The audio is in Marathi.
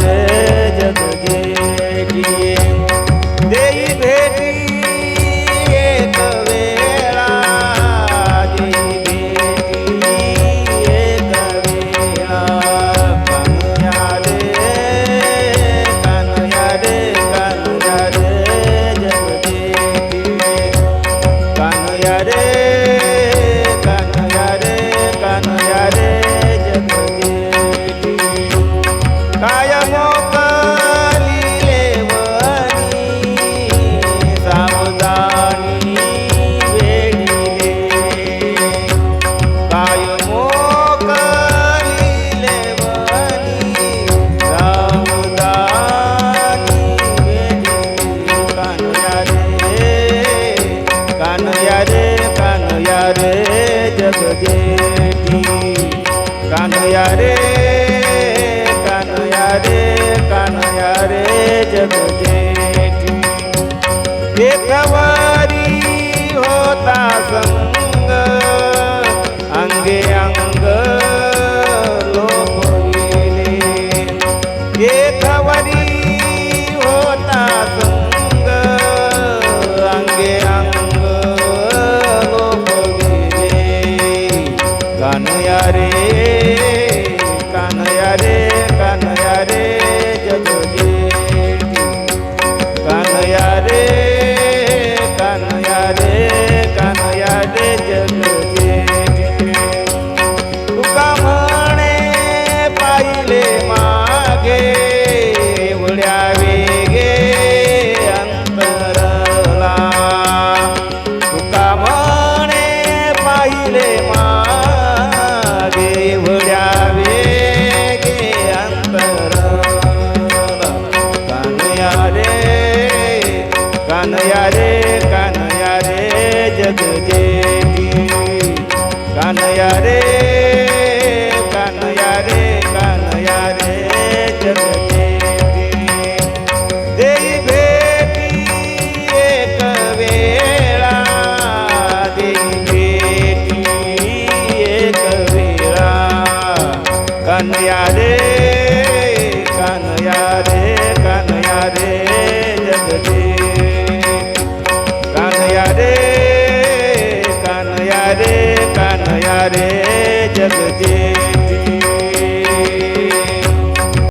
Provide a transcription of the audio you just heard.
रे जग जेगी देई भेटी एक वेला देई भेटी एक वेला कन्या रे कन्या रे कन्या रे जग जेगी कन्या रे কানয়া রে कानया रे कानया रे जगदेवी. कानया रे कानया रे कानया रे जगदेवी. देई भेटी एक वेळा देई भेटी एक वेळा. कानया रे कानया रे कानया रे जगदेवी. રે જગજે